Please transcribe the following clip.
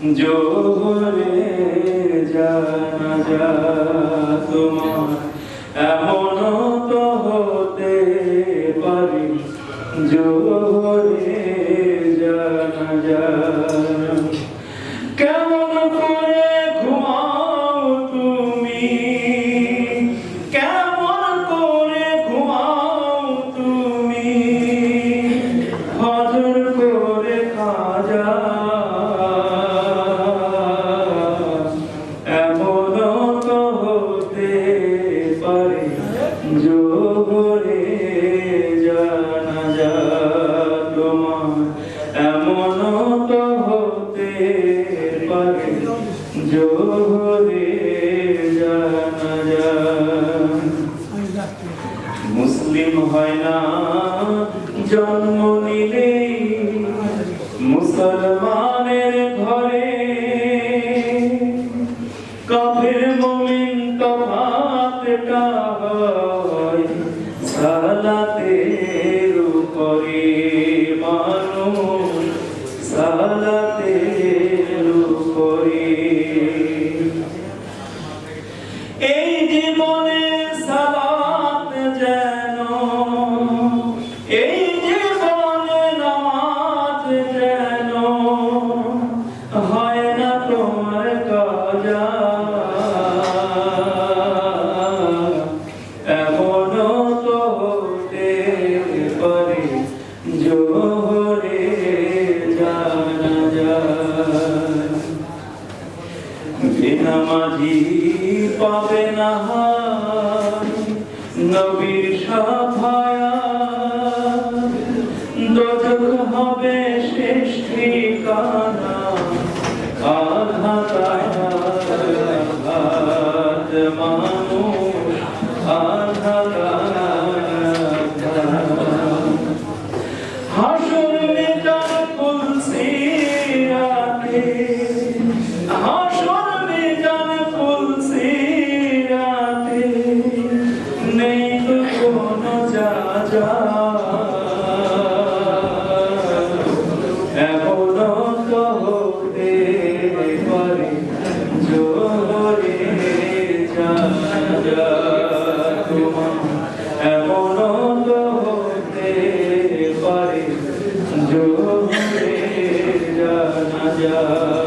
জোরে জানাজা তোমার এমন তো হতে পারি। জোরে এমন তো হতে পারে জোরে জানা মুসলিম হয় না, জন্ম নিলেই মুসলমানের ঘরে কাফের মুমিন তফাতটা হয় সালাতের বেনামাজি পাবে না নবীর সাফায়া দোজখ হবে Aman şu Yeah.